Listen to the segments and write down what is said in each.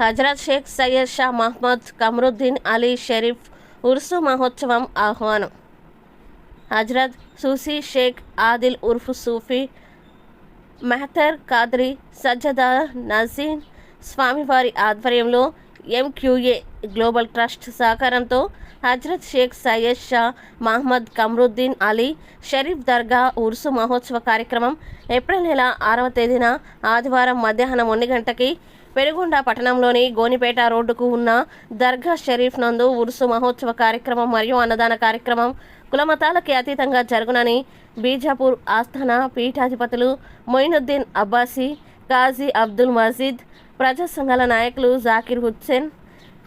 హజరత్ షేక్ సయ్యద్ షా మహ్మద్ కమరుద్దీన్ అలీ షరీఫ్ ఉర్సు మహోత్సవం ఆహ్వానం. హజరత్ సూసీ షేక్ ఆదిల్ ఉర్ఫ్ సూఫీ మెహతర్ కాద్రి సజ్జదా నజీన్ స్వామివారి ఆధ్వర్యంలో ఎంక్యూఏ గ్లోబల్ ట్రస్ట్ సహకారంతో హజ్రత్ షేక్ సయ్యద్ షా మహమ్మద్ కమరుద్దీన్ అలీ షరీఫ్ దర్గా ఉర్సు మహోత్సవ కార్యక్రమం ఏప్రిల్ నెల ఆరవ తేదీన ఆదివారం మధ్యాహ్నం ఒంటి గంటకి పెనుగొండ పట్టణంలోని గోనిపేట రోడ్డుకు ఉన్న దర్గా షరీఫ్ నందు ఉర్సు మహోత్సవ కార్యక్రమం మరియు అన్నదాన కార్యక్రమం కులమతాలకి అతీతంగా జరుగునని బీజాపూర్ ఆస్థాన పీఠాధిపతులు మొయినుద్దీన్ అబ్బాసీ కాజీ అబ్దుల్ మజీద్ ప్రజా సంఘాల నాయకులు జాకిర్ హుస్సేన్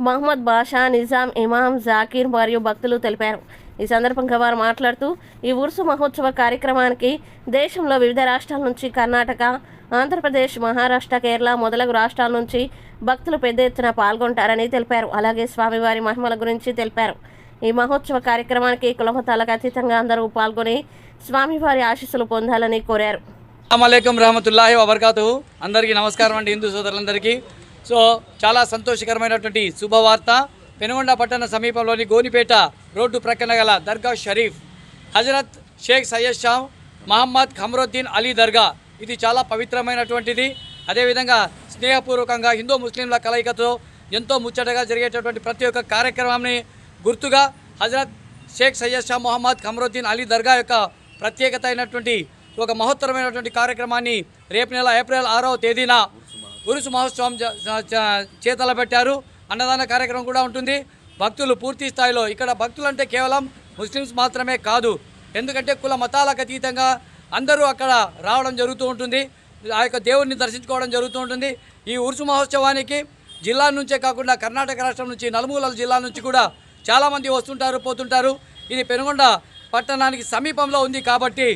మహమ్మద్ బాషా నిజాం ఇమాం జాకీర్ మరియు భక్తులు తెలిపారు. ఈ సందర్భంగా వారు మాట్లాడుతూ ఈ ఉర్సు మహోత్సవ కార్యక్రమానికి దేశంలో వివిధ రాష్ట్రాల నుంచి కర్ణాటక ఆంధ్రప్రదేశ్ మహారాష్ట్ర కేరళ మొదలగు రాష్ట్రాల నుంచి భక్తులు పెద్ద ఎత్తున పాల్గొంటారని తెలిపారు. అలాగే స్వామివారి మహిమల గురించి తెలిపారు. ఈ మహోత్సవ కార్యక్రమానికి కులమతాలకు అతీతంగా అందరూ పాల్గొని స్వామివారి ఆశీస్సులు పొందాలని కోరారు. అమలేకం రహమతుల్లాహి వబర్కాతు అందరికీ నమస్కారం అండి హిందూ సోదరులందరికీ. సో చాలా సంతోషకరమైనటువంటి శుభవార్త. పెనుగొండ పట్టణ సమీపంలోని గోనిపేట రోడ్డు ప్రక్కన గల దర్గా షరీఫ్ హజరత్ షేక్ సయ్యద్ షా మహమ్మద్ ఖమరుద్దీన్ అలీ దర్గా. ఇది చాలా పవిత్రమైనటువంటిది. అదేవిధంగా స్నేహపూర్వకంగా హిందూ ముస్లింల కలయికతో ఎంతో ముచ్చటగా జరిగేటటువంటి ప్రతి ఒక్క కార్యక్రమాన్ని గుర్తుగా హజరత్ షేక్ సయ్యద్ షా మొహమ్మద్ ఖమరుద్దీన్ అలీ దర్గా యొక్క ప్రత్యేకత అయినటువంటి ఒక మహత్తరమైనటువంటి కార్యక్రమాన్ని రేపు నెల ఏప్రిల్ ఆరవ తేదీన గురుసు మహోత్సవం చేతల పెట్టారు అన్నదాన కార్యక్రమం కూడా ఉంటుంది. భక్తులు పూర్తి స్థాయిలో ఇక్కడ భక్తులు అంటే కేవలం ముస్లిమ్స్ మాత్రమే కాదు. ఎందుకంటే కుల మతాలకు అతీతంగా అందరూ అక్కడ రావడం జరుగుతూ ఉంటుంది. ఆ యొక్క దేవుడిని దర్శించుకోవడం జరుగుతూ ఉంటుంది. ఈ ఉరుసు మహోత్సవానికి జిల్లా నుంచే కాకుండా కర్ణాటక రాష్ట్రం నుంచి నలుమూలల జిల్లా నుంచి కూడా చాలామంది వస్తుంటారు పోతుంటారు. ఇది పెనుగొండ పట్టణానికి సమీపంలో ఉంది కాబట్టి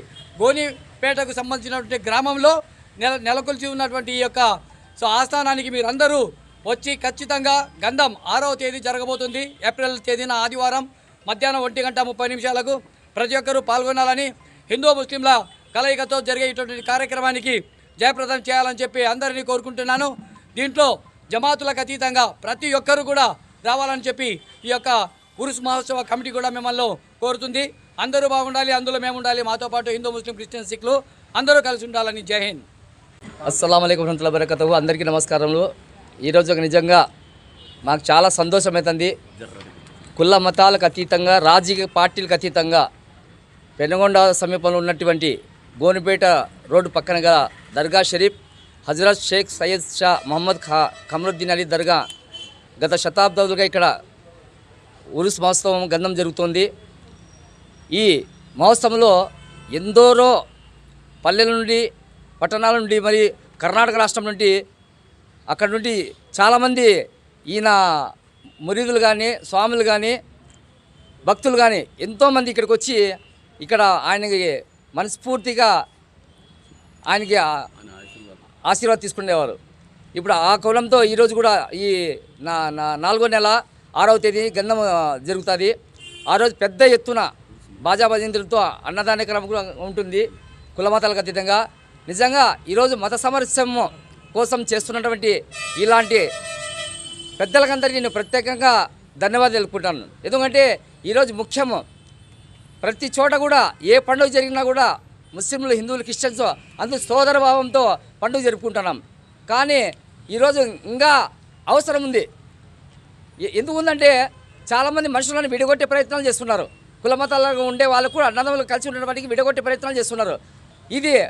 గోనిపేటకు సంబంధించినటువంటి గ్రామంలో నెల నెలకొల్చి ఉన్నటువంటి ఈ యొక్క సో ఆస్థానానికి మీరందరూ వచ్చి ఖచ్చితంగా గంధం ఆరవ తేదీ జరగబోతుంది. ఏప్రిల్ తేదీన ఆదివారం మధ్యాహ్నం ఒంటి గంట ముప్పై నిమిషాలకు ప్రతి ఒక్కరూ పాల్గొనాలని హిందూ ముస్లింల కలయికతో జరిగేటువంటి కార్యక్రమానికి జయప్రదం చేయాలని చెప్పి అందరినీ కోరుకుంటున్నాను. దీంట్లో జమాతులకు అతీతంగా ప్రతి ఒక్కరూ కూడా రావాలని చెప్పి ఈ యొక్క ఉరుస్ మహోత్సవ కమిటీ కూడా మిమ్మల్ని కోరుతుంది. అందరూ బాగుండాలి అందులో మేము ఉండాలి. మాతో పాటు హిందూ ముస్లిం క్రిస్టియన్ సిఖ్లు అందరూ కలిసి ఉండాలని జై హింద్. అస్సలం అయికం వరహతుల్లా బరకతు అందరికీ నమస్కారములు. ఈరోజు ఒక నిజంగా మాకు చాలా సంతోషమవుతుంది కుల మతాలకు అతీతంగా రాజకీయ పార్టీలకు అతీతంగా పెనుగొండ సమీపంలో ఉన్నటువంటి గోనిపేట రోడ్డు పక్కన గల దర్గా షరీఫ్ హజరత్ షేక్ సయ్యద్ షా మహమ్మద్ ఖా కమరుద్దీన్ అలీ దర్గా గత శతాబ్దాలుగా ఇక్కడ ఉరుస్ మహోత్సవం గంధం జరుగుతోంది. ఈ మహోత్సవంలో ఎందరో పల్లెల నుండి పట్టణాల నుండి మరి కర్ణాటక రాష్ట్రం నుండి అక్కడ నుండి చాలామంది ఈయన మురీదులు కానీ స్వాములు కానీ భక్తులు కానీ ఎంతోమంది ఇక్కడికి వచ్చి ఇక్కడ ఆయనకి మనస్ఫూర్తిగా ఆయనకి ఆశీర్వాదం తీసుకునేవారు. ఇప్పుడు ఆ కులంతో ఈరోజు కూడా ఈ నా నాలుగో నెల ఆరవ తేదీ గంధం జరుగుతుంది. ఆ రోజు పెద్ద ఎత్తున బాజా భజంతులతో అన్నదాన క్రమం ఉంటుంది కులమతాలకు అతీతంగా. నిజంగా ఈరోజు మత సమరస్యము కోసం చేస్తున్నటువంటి ఇలాంటి పెద్దలకందరికీ నేను ప్రత్యేకంగా ధన్యవాదాలు తెలుపుకుంటాను. ఎందుకంటే ఈరోజు ముఖ్యము. ప్రతి చోట కూడా ఏ పండుగ జరిగినా కూడా ముస్లింలు హిందువులు క్రిస్టియన్స్ అందరూ సోదర భావంతో పండుగ జరుపుకుంటున్నాం. కానీ ఈరోజు ఇంకా అవసరం ఉంది. ఎ- ఎందుకు ఉందంటే చాలామంది మనుషులను విడగొట్టే ప్రయత్నాలు చేస్తున్నారు. కుల మతాలుగా ఉండే వాళ్ళు కూడా అన్నదమ్ములు కలిసి ఉండడానికి విడగొట్టే ప్రయత్నాలు చేస్తున్నారు. ఇది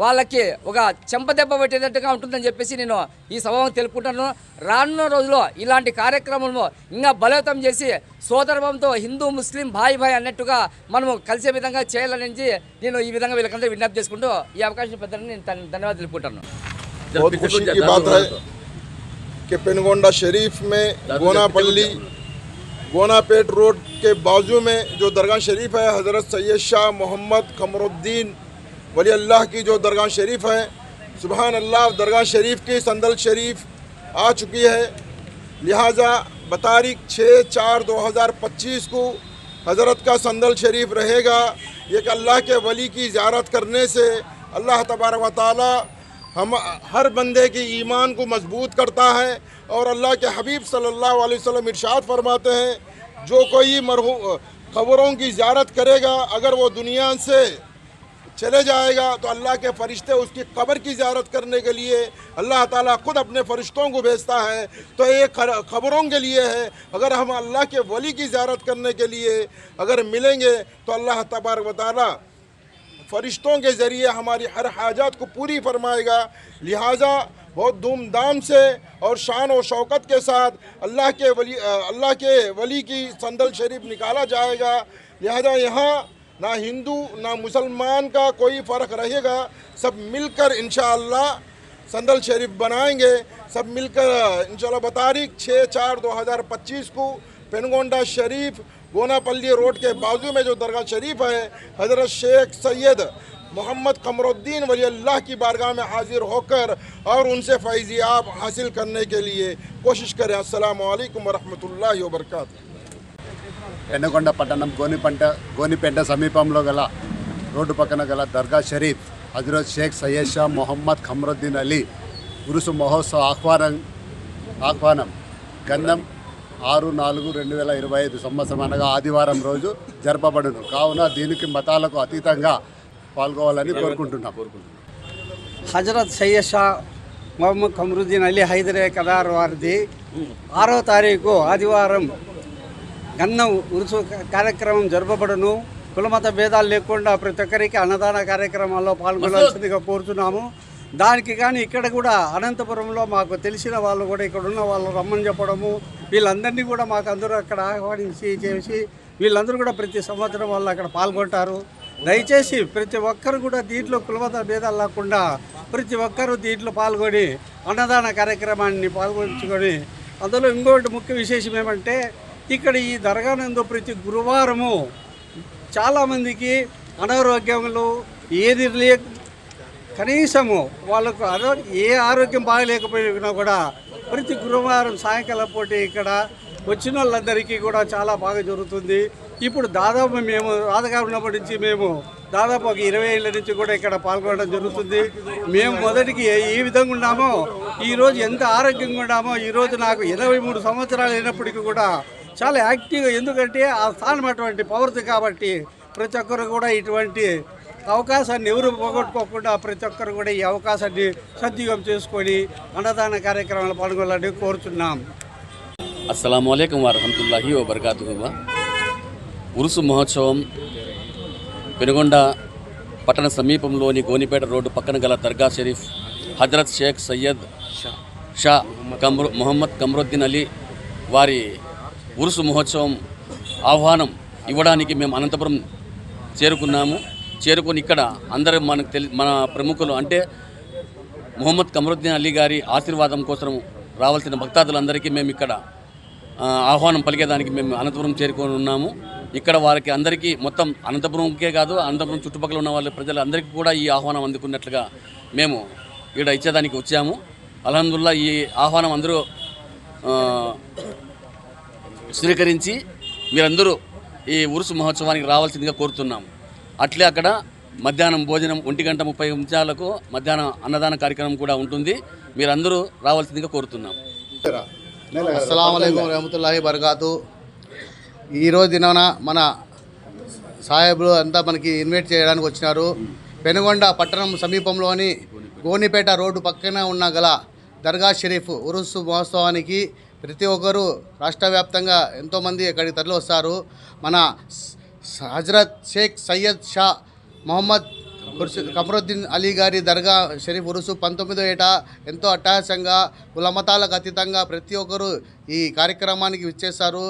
వాళ్ళకి ఒక చెంపదెబ్బ పెట్టేటట్టుగా ఉంటుందని చెప్పేసి నేను ఈ సభను తెలుపుకుంటాను రానున్న రోజుల్లో ఇలాంటి కార్యక్రమంలో ఇంకా బలోపేతం చేసి సోదరభావంతో హిందూ ముస్లిం భాయ్ భాయ్ అన్నట్టుగా మనము కలిసే విధంగా చేయాలని నేను ఈ విధంగా వీళ్ళకందరూ విజ్ఞప్తి చేసుకుంటూ ఈ అవకాశం పెద్దలని నేను ధన్య- ధన్యవాదాలు తెలుపుకుంటాను बहुत खुशी की बात है कि पेनगोंडा शरीफ में गोनापल्ली गोनापेट रोड के बाजू में जो दरगाह शरीफ है हज़रत सैयद शाह मोहम्मद कमरुद्दीन वली अल्लाह की जो दरगाह शरीफ है सुबहान अल्लाह दरगाह शरीफ की संदल शरीफ आ चुकी है। लिहाजा बतारीख छः चार दो हज़ार पच्चीस को हज़रत का संदल शरीफ रहेगा। एक अल्लाह के वली की ज़्यारत करने से अल्लाह तबारक व ताली हम हर बंदे के ईमान को मज़बूत करता है और अल्लाह के हबीब सल्लल्लाहु अलैहि वसल्लम इरशाद फरमाते हैं, जो कोई मरहू, खबरों की ज़्यारत करेगा, अगर वो दुनिया से चले जाएगा तो अल्लाह के फरिश्ते उसकी कब्र की ज़्यारत करने के लिए अल्लाह ताला खुद अपने फरिश्तों को भेजता है। तो ये खबरों के लिए है, अगर हम अल्लाह के वली की ज़्यारत करने के लिए अगर मिलेंगे तो अल्लाह तबारक व ताला फरिश्तों के ज़रिए हमारी हर हाजात को पूरी फरमाएगा। लिहाजा बहुत धूमधाम से और शान और शौकत के साथ अल्लाह के वली अल्लाह के वली की संदल शरीफ निकाला जाएगा। लिहाजा यहाँ ना हिंदू, ना मुसलमान का कोई फ़र्क रहेगा। सब मिलकर इन संदल शरीफ बनाएँगे। सब मिलकर इंशाल्लाह बतारीख छः चार दो हज़ार पच्चीस को पेनगोंडा शरीफ, गोनापल्ली रोड के बाजू में जो दरगाह शरीफ है, हज़रत शेख सैयद मोहम्मद कमरुद्दीन वली अल्लाह की बारगाह में हाजिर होकर और उनसे फैज़ियाब हासिल करने के लिए कोशिश करें। वालेकुम वरहमतुल्लाहि वबरकातुहू। పెన్నకొండ పట్టణం గోనిపంట గోనిపేట సమీపంలో గల రోడ్డు పక్కన గల దర్గా షరీఫ్ హజరత్ షేక్ సయ్యద్ షా మొహమ్మద్ ఖమరుద్దీన్ అలీ ఉరుసు మహోత్సవ ఆహ్వానం ఆహ్వానం. గంధం ఆరు నాలుగు రెండు వేల ఇరవై ఐదు సంవత్సరం అనగా ఆదివారం రోజు జరపబడును. కావున దీనికి మతాలకు అతీతంగా పాల్గొవాలని కోరుకుంటున్నాం. హజరత్ సయ్యద్ షా మొహమ్మద్ ఖమరుద్దీన్ అలీ హైదరే కదార్ వారిది ఆరో తారీఖు ఆదివారం గన్నం ఉరుసు కార్యక్రమం జరపబడును. కులమత భేదాలు లేకుండా ప్రతి ఒక్కరికి అన్నదాన కార్యక్రమాల్లో పాల్గొనాల్సిందిగా కోరుతున్నాము దానికి కానీ ఇక్కడ కూడా అనంతపురంలో మాకు తెలిసిన వాళ్ళు కూడా ఇక్కడ ఉన్న వాళ్ళు రమ్మని చెప్పడము వీళ్ళందరినీ కూడా మాకు అందరూ అక్కడ ఆహ్వానించి చేసి వీళ్ళందరూ కూడా ప్రతి సంవత్సరం వాళ్ళు అక్కడ పాల్గొంటారు. దయచేసి ప్రతి ఒక్కరు కూడా దీంట్లో కులమత భేదాలు లేకుండా ప్రతి ఒక్కరూ దీంట్లో పాల్గొని అన్నదాన కార్యక్రమాన్ని పాల్గొంచుకొని అందులో ఇంకోటి ముఖ్య విశేషం ఏమంటే ఇక్కడ ఈ దర్గానందు ప్రతి గురువారము చాలామందికి అనారోగ్యములు ఏది లే కనీసము వాళ్ళకు ఆరో ఏ ఆరోగ్యం బాగలేకపోయినా కూడా ప్రతి గురువారం సాయంకాలం పూట ఇక్కడ వచ్చిన వాళ్ళందరికీ కూడా చాలా బాగా జరుగుతుంది. ఇప్పుడు దాదాపు మేము రాధగా ఉన్నప్పటి నుంచి మేము దాదాపు ఒక ఇరవై ఏళ్ళ నుంచి కూడా ఇక్కడ పాల్గొనడం జరుగుతుంది. మేము మొదటికి ఏ విధంగా ఉన్నామో ఈరోజు ఎంత ఆరోగ్యంగా ఉన్నామో ఈరోజు నాకు ఇరవై మూడు సంవత్సరాలు అయినప్పటికీ కూడా చాలా యాక్టివ్గా. ఎందుకంటే ఆ స్థానం అటువంటి పవర్ది కాబట్టి ప్రతి ఒక్కరు కూడా ఇటువంటి అవకాశాన్ని ఎవరు పోగొట్టుకోకుండా ప్రతి ఒక్కరు కూడా ఈ అవకాశాన్ని సద్వినియోగం చేసుకొని అన్నదాన కార్యక్రమాలు పాల్గొనాలని కోరుతున్నాం అస్సలం అయికం వరహమతుల్లాహి వబర్కాతుహువా ఉరుసు మహోత్సవం పెనుగొండ పట్టణ సమీపంలోని గోనిపేట రోడ్డు పక్కన గల దర్గా షరీఫ్ హజరత్ షేక్ సయ్యద్ షా కమ్రు మొహమ్మద్ కమ్రుద్దీన్ అలీ వారి ఉరుసు మహోత్సవం ఆహ్వానం ఇవ్వడానికి మేము అనంతపురం చేరుకున్నాము. చేరుకొని ఇక్కడ అందరూ మనకు తెలి మన ప్రముఖులు అంటే మొహమ్మద్ కమరుద్దీన్ అలీ గారి ఆశీర్వాదం కోసం రావాల్సిన భక్తాదులందరికీ మేము ఇక్కడ ఆహ్వానం పలికేదానికి మేము అనంతపురం చేరుకొని ఉన్నాము. ఇక్కడ వారికి అందరికీ మొత్తం అనంతపురంకే కాదు అనంతపురం చుట్టుపక్కల ఉన్న వాళ్ళ ప్రజలందరికీ కూడా ఈ ఆహ్వానం అందుకున్నట్లుగా మేము ఇక్కడ ఇచ్చేదానికి వచ్చాము. అల్హమ్దుల్లా ఈ ఆహ్వానం అందరూ స్వీకరించి మీరందరూ ఈ ఉరుసు మహోత్సవానికి రావాల్సిందిగా కోరుతున్నాము. అట్లే అక్కడ మధ్యాహ్నం భోజనం ఒంటి గంట ముప్పై నిమిషాలకు మధ్యాహ్నం అన్నదాన కార్యక్రమం కూడా ఉంటుంది. మీరందరూ రావాల్సిందిగా కోరుతున్నాం అస్సలం రహమతుల్లాహి బర్గాతు ఈరోజు దినవన మన సాహెబ్లు అంతా మనకి ఇన్వైట్ చేయడానికి వచ్చినారు. పెనుగొండ పట్టణం సమీపంలోని గోనిపేట రోడ్డు పక్కన ఉన్న గల దర్గా షరీఫ్ ఉరుసు మహోత్సవానికి ప్రతి ఒక్కరూ రాష్ట్ర వ్యాప్తంగా ఎంతోమంది ఇక్కడికి తరలి వస్తారు మన హజరత్ షేక్ సయ్యద్ షా మొహమ్మద్ కమరుద్దీన్ అలీ గారి దర్గా షరీఫ్ ఉరుసు పంతొమ్మిదో ఏట ఎంతో అట్టహాసంగా కులమతాలకు అతీతంగా ప్రతి ఒక్కరూ ఈ కార్యక్రమానికి విచ్చేస్తారు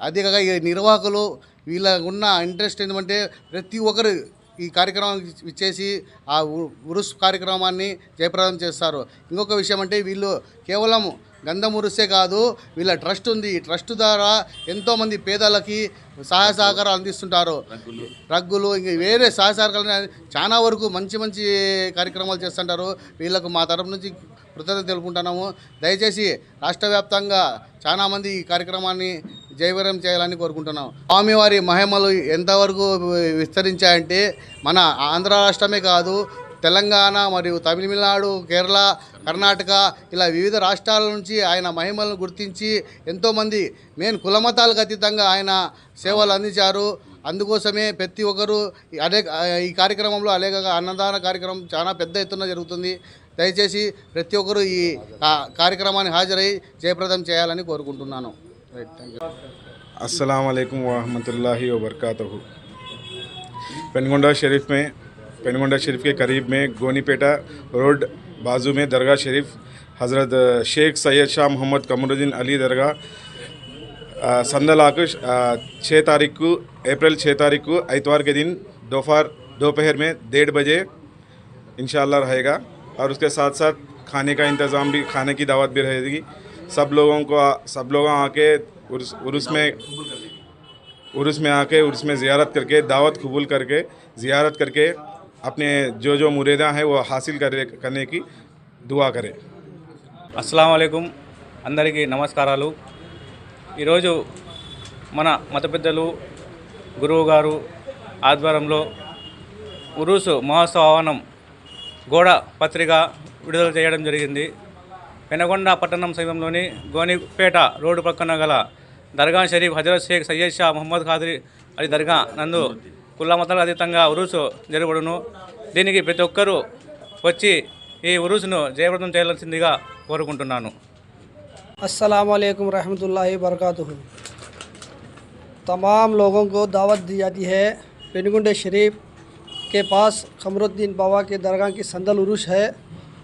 అదేకాక ఈ నిర్వాహకులు వీళ్ళ ఉన్న ఇంట్రెస్ట్ ఏంటంటే ప్రతి ఒక్కరు ఈ కార్యక్రమం ఇచ్చేసి ఆ ఉ- ఉరుస్ కార్యక్రమాన్ని జయప్రదం చేస్తారు. ఇంకొక విషయం అంటే వీళ్ళు కేవలం గంధం ఉరుసే కాదు వీళ్ళ ట్రస్ట్ ఉంది. ఈ ట్రస్ట్ ద్వారా ఎంతోమంది పేదలకి సహాయ సహకారాలు అందిస్తుంటారు. రగ్గులు ఇంక వేరే సహాయ సహకారాలు చాలా వరకు మంచి మంచి కార్యక్రమాలు చేస్తుంటారు. వీళ్ళకు మా తరపు నుంచి కృతజ్ఞత తెలుపుకుంటున్నాము. దయచేసి రాష్ట్ర వ్యాప్తంగా చాలామంది ఈ కార్యక్రమాన్ని జయవరం చేయాలని కోరుకుంటున్నాం. స్వామివారి మహిమలు ఎంతవరకు విస్తరించాయంటే మన ఆంధ్ర రాష్ట్రమే కాదు తెలంగాణ మరియు తమిళనాడు కేరళ కర్ణాటక ఇలా వివిధ రాష్ట్రాల నుంచి ఆయన మహిమలను గుర్తించి ఎంతోమంది మెయిన్ కులమతాలకు అతీతంగా ఆయన సేవలు అందించారు. అందుకోసమే ప్రతి ఒక్కరూ ఈ అనేక ఈ కార్యక్రమంలో అనేక అన్నదాన కార్యక్రమం చాలా పెద్ద ఎత్తున జరుగుతుంది. దయచేసి ప్రతి ఒక్కరూ ఈ కార్యక్రమాన్ని హాజరై జయప్రదం చేయాలని కోరుకుంటున్నాను. अस्सलाम वालेकुम वरहमतुल्लाहि पेनगोंडा शरीफ में पेनगोंडा शरीफ के करीब में गोनीपेटा रोड बाजू में दरगाह शरीफ हज़रत शेख सैयद शाह मोहम्मद कमरुद्दीन अली दरगाह आ, संदलाक छः तारीख को अप्रैल छः तारीख को इतवार के दिन दोपहर दोपहर में डेढ़ बजे इंशाल्लाह रहेगा। और उसके साथ साथ खाने का इंतज़ाम भी खाने की दावत भी रहेगी। सब लोगों को सब लोग आके उर्स उर्स में उर्स में आके उर्स में ज़ियारत करके दावत कबूल करके ज़ियारत करके अपने जो जो मुरेदा हैं वो हासिल करे करने की दुआ करें అస్సలం అయికం అందరికీ నమస్కారాలు ఈరోజు మన మత పెద్దలు గురువు గారు ఆధ్వర్యంలో ఉరుసు మహోత్సవ ఆహ్వానం గోడ పత్రిక విడుదల చేయడం జరిగింది పెనగొండ పట్టణం సమీపంలోని గోనిపేట రోడ్డు పక్కన గల దర్గా షరీఫ్ హజరత్ షేక్ సయ్యద్ షా మొహమ్మద్ ఖాద్రి అలీ దర్గా నందు కుల మతాలకు అతీతంగా ఉరుసు జరగబడును దీనికి ప్రతి ఒక్కరూ వచ్చి ఈ ఉరుసును జయప్రదం చేయాల్సిందిగా కోరుకుంటున్నాను अस्सलाम वालेकुम रहमतुल्लाहि वबरकातुहू तमाम लोगों को दावत दी जाती है पेनगुंडे शरीफ के पास खमरुद्दीन बाबा के दरगाह की संदल उरुश है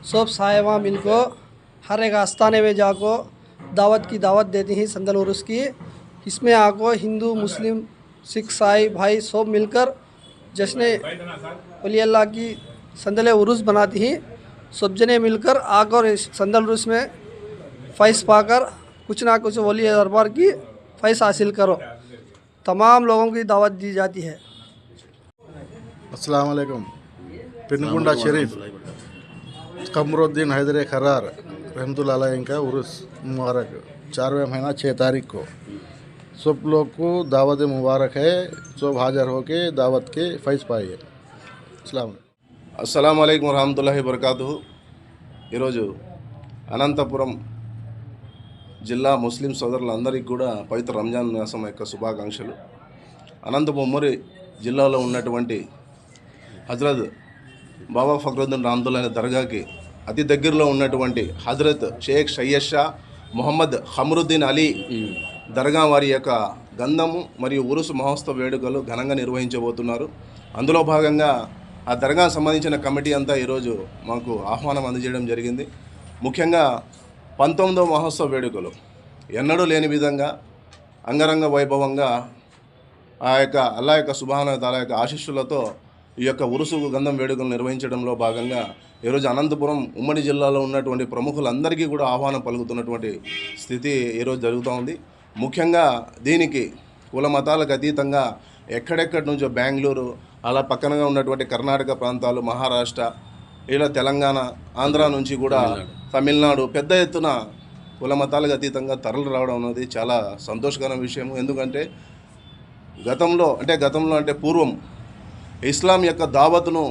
सब साहिबा मिलको हर एक आस्थाने में जाको दावत की दावत देती हैं संदल उरुस की इसमें आको हिंदू, मुस्लिम, सिख, साई, भाई सब मिलकर जश्न वली अल्लाह की संदल उरुस बनाती हैं। सब जने मिलकर आकर संदल उरुस में फैस पाकर कुछ ना कुछ वली दरबार की फैस हासिल करो। तमाम लोगों की दावत दी जाती है। अस्सलाम वालेकुम। पिनगुंडा शरीफ, कमरुद्दीन हैदर खरार। रहमतुल्लाह का उर्स मुबारक चारवें महीना छः तारीख को सब लोग को दावत मुबारक है सब हाजिर होके दावत के फैज पाइए अस्सलाम అస్సలం అయికం వరహమతుల్లాహి వబర్కాతు ఈరోజు అనంతపురం జిల్లా ముస్లిం సోదరులందరికీ కూడా పవిత్ర రంజాన్ మాసం యొక్క శుభాకాంక్షలు అనంతపురం ఉమ్మడి జిల్లాలో ఉన్నటువంటి హజరత్ బాబా ఫక్రుద్దీన్ రామ్దుల్లా దర్గాకి అతి దగ్గరలో ఉన్నటువంటి హజరత్ షేక్ సయ్యద్ షా మొహమ్మద్ హమరుద్దీన్ అలీ దర్గా వారి యొక్క గంధము మరియు ఉరుసు మహోత్సవ వేడుకలు ఘనంగా నిర్వహించబోతున్నారు. అందులో భాగంగా ఆ దర్గా సంబంధించిన కమిటీ అంతా ఈరోజు మాకు ఆహ్వానం అందజేయడం జరిగింది. ముఖ్యంగా పంతొమ్మిదవ మహోత్సవ వేడుకలు. ఎన్నడూ లేని విధంగా అంగరంగ వైభవంగా ఆ యొక్క అల్లా యొక్క సుభాన తాల యొక్క ఆశీస్సులతో ఈ యొక్క ఉరుసు గంధం వేడుకలు నిర్వహించడంలో భాగంగా ఈరోజు అనంతపురం ఉమ్మడి జిల్లాలో ఉన్నటువంటి ప్రముఖులందరికీ కూడా ఆహ్వానం పలుకుతున్నటువంటి స్థితి ఈరోజు జరుగుతూ ఉంది. ముఖ్యంగా దీనికి కుల మతాలకు అతీతంగా ఎక్కడెక్కడి నుంచో బెంగళూరు అలా పక్కనగా ఉన్నటువంటి కర్ణాటక ప్రాంతాలు మహారాష్ట్ర ఇలా తెలంగాణ ఆంధ్ర నుంచి కూడా తమిళనాడు పెద్ద ఎత్తున కుల మతాలకు అతీతంగా తరలి రావడం అనేది చాలా సంతోషకరమైన విషయం. ఎందుకంటే గతంలో అంటే గతంలో అంటే పూర్వం ఇస్లాం యొక్క దావత్ను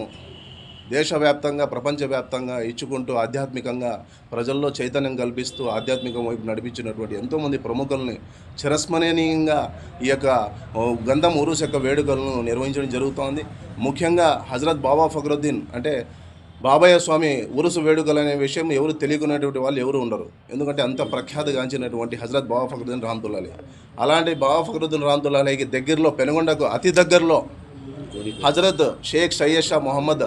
దేశవ్యాప్తంగా ప్రపంచవ్యాప్తంగా ఇచ్చుకుంటూ ఆధ్యాత్మికంగా ప్రజల్లో చైతన్యం కల్పిస్తూ ఆధ్యాత్మికం వైపు నడిపించినటువంటి ఎంతోమంది ప్రముఖుల్ని చిరస్మరణీయంగా ఈ యొక్క గంధం ఉరుస్ యొక్క వేడుకలను నిర్వహించడం జరుగుతోంది. ముఖ్యంగా హజరత్ బాబా ఫక్రుద్దీన్ అంటే బాబాయ్య స్వామి ఉరుసు వేడుకలు అనే విషయం ఎవరు తెలియకునేటువంటి వాళ్ళు ఎవరు ఉండరు. ఎందుకంటే అంత ప్రఖ్యాతిగాంచినటువంటి హజరత్ బాబా ఫక్రుద్దీన్ రామ్తుల్లాలి అలాంటి బాబా ఫక్రుద్దీన్ రామ్తుల్లాలికి దగ్గరలో పెనుగొండకు అతి దగ్గరలో హజరత్ షేక్ సయ్యద్ షా మొహమ్మద్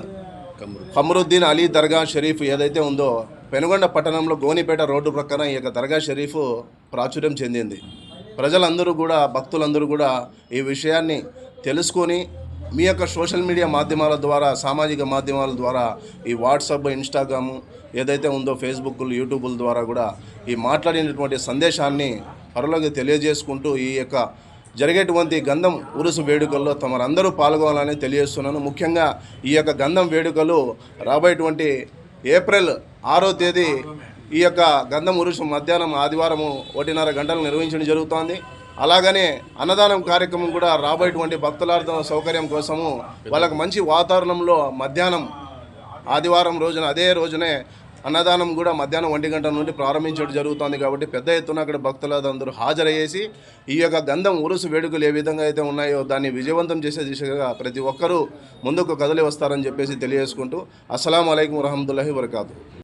కమరుద్దీన్. అలీ దర్గా షరీఫ్ ఏదైతే ఉందో పెనుగొండ పట్టణంలో గోనిపేట రోడ్డు ప్రక్కన ఈ యొక్క దర్గా షరీఫ్ ప్రాచుర్యం చెందింది. ప్రజలందరూ కూడా భక్తులందరూ కూడా ఈ విషయాన్ని తెలుసుకొని మీ యొక్క సోషల్ మీడియా మాధ్యమాల ద్వారా సామాజిక మాధ్యమాల ద్వారా ఈ వాట్సాప్ ఇన్స్టాగ్రామ్ ఏదైతే ఉందో ఫేస్బుక్ యూట్యూబ్ల ద్వారా కూడా ఈ మాట్లాడినటువంటి సందేశాన్ని త్వరలోకి తెలియజేసుకుంటూ ఈ యొక్క జరిగేటువంటి గంధం ఉరుసు వేడుకల్లో తమరందరూ పాల్గొనాలని తెలియజేస్తున్నాను. ముఖ్యంగా ఈ యొక్క గంధం వేడుకలు రాబోయేటువంటి ఏప్రిల్ ఆరో తేదీ ఈ యొక్క గంధం ఉరుసు మధ్యాహ్నం ఆదివారం ఒకటిన్నర గంటలు నిర్వహించడం జరుగుతోంది. అలాగనే అన్నదానం కార్యక్రమం కూడా రాబోయేటువంటి భక్తులార్థం సౌకర్యం కోసము వాళ్ళకు మంచి వాతావరణంలో మధ్యాహ్నం ఆదివారం రోజున అదే రోజునే అన్నదానం కూడా మధ్యాహ్నం ఒంటి గంట నుండి ప్రారంభించడం జరుగుతుంది కాబట్టి పెద్ద ఎత్తున అక్కడ భక్తులందరూ హాజరయ్యేసి ఈ యొక్క గంధం ఉరుసు వేడుకలు ఏ విధంగా అయితే ఉన్నాయో దాన్ని విజయవంతం చేసే దిశగా ప్రతి ఒక్కరూ ముందుకు కదిలి వస్తారని చెప్పేసి తెలియజేసుకుంటూ అస్సలం అయికం వరహమతుల్లాహి వరకాతు